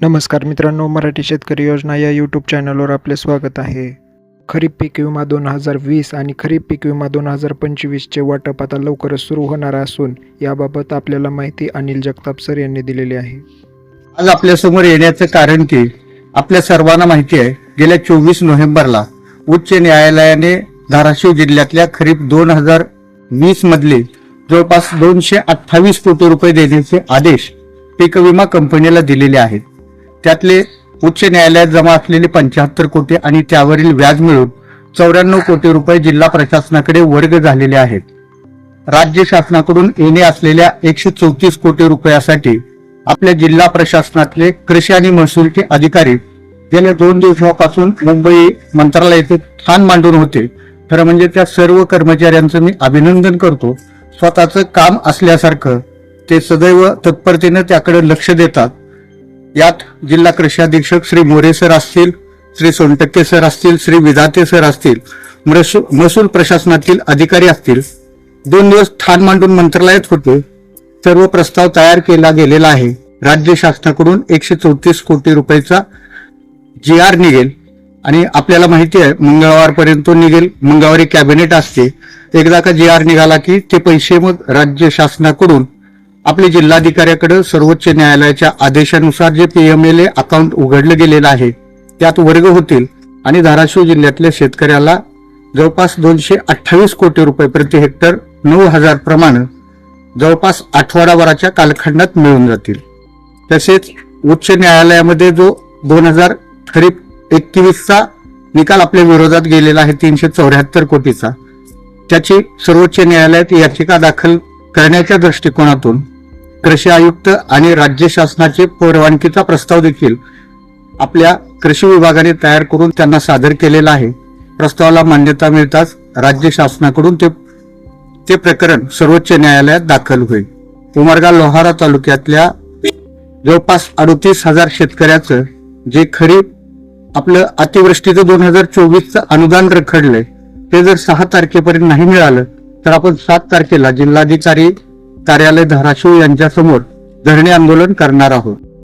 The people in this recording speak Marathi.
नमस्कार मित्रांनो मराठी शेतकरी योजना या यूट्यूब चॅनलवर आपले स्वागत आहे. खरीप पीक विमा दोन हजार वीस आणि खरीप पीक विमा दोन हजार पंचवीसचे वाटप आता लवकरच सुरू होणार असून याबाबत आपल्याला माहिती अनिल जगताप सर यांनी दिलेली आहे. आज आपल्यासमोर येण्याचं कारण की आपल्या सर्वांना माहिती आहे गेल्या चोवीस नोव्हेंबरला उच्च न्यायालयाने धाराशिव जिल्ह्यातल्या खरीप दोन हजार वीस मधले जवळपास दोनशे अठ्ठावीस कोटी रुपये देण्याचे आदेश पीक विमा कंपनीला दिलेले आहेत. त्यातले उच्च न्यायालयात जमा असलेले पंच्याहत्तर कोटी आणि त्यावरील व्याज मिळून चौऱ्याण्णव कोटी रुपये जिल्हा प्रशासनाकडे वर्ग झालेले आहेत. राज्य शासनाकडून येणे असलेल्या एकशे चौतीस कोटी रुपयासाठी आपल्या जिल्हा प्रशासनातले कृषी आणि महसूलचे अधिकारी गेल्या दोन दिवसापासून मुंबई मंत्रालयाचे ठाण मांडून होते. खरं म्हणजे त्या सर्व कर्मचाऱ्यांचं मी अभिनंदन करतो. स्वतःचं काम असल्यासारखं ते सदैव तत्परतेनं त्याकडे लक्ष देतात. यात जिल्हा कृषी अधीक्षक श्री मोरे सर असतील श्री सोनटक्के सर असतील श्री विधाते सर असतील महसूल प्रशासनातील अधिकारी असतील. दोन दिवस ठाण मांडून मंत्रालयात होते. सर्व प्रस्ताव तयार केला गेलेला आहे. राज्य शासनाकडून एकशे चौतीस कोटी रुपयाचा जी आर निघेल आणि आपल्याला माहिती आहे मंगळवारपर्यंत तो निघेल. मंगळवारी कॅबिनेट असते. एकदा का जी आर निघाला की ते पैसे मग राज्य शासनाकडून आपले जिल्हाधिकाऱ्याकडे सर्वोच्च न्यायालयाच्या आदेशानुसार जे पीएमएलए अकाउंट उघडलं गेलेलं आहे त्यात वर्ग होतील आणि धाराशिव जिल्ह्यातल्या शेतकऱ्याला जवळपास दोनशे अठ्ठावीस कोटी रुपये प्रति हेक्टर नऊ हजार प्रमाण जवळपास आठवडाभराच्या कालखंडात मिळून जातील. तसेच उच्च न्यायालयामध्ये जो दोन हजार खरीप एकवीसचा निकाल आपल्या विरोधात गेलेला आहे तीनशे चौऱ्याहत्तर कोटीचा त्याची सर्वोच्च न्यायालयात याचिका दाखल करण्याच्या दृष्टिकोनातून कृषी आयुक्त आणि राज्य शासनाचे परवानगीचा प्रस्ताव देखील आपल्या कृषी विभागाने तयार करून त्यांना सादर केलेला आहे. प्रस्तावाला मान्यता मिळताच राज्य शासनाकडून ते ते प्रकरण सर्वोच्च न्यायालयात दाखल होईल. उमरगा लोहारा तालुक्यातल्या जवळपास अडतीस हजार शेतकऱ्याचं जे खरीप आपलं अतिवृष्टीचं दोन हजार चोवीसचं अनुदान रखडलंय ते जर सहा तारखेपर्यंत नाही मिळालं तर आपण सात तारखेला जिल्हाधिकारी कार्यालय धाराशिव यांच्यासमोर धरणे आंदोलन करणार आहोत.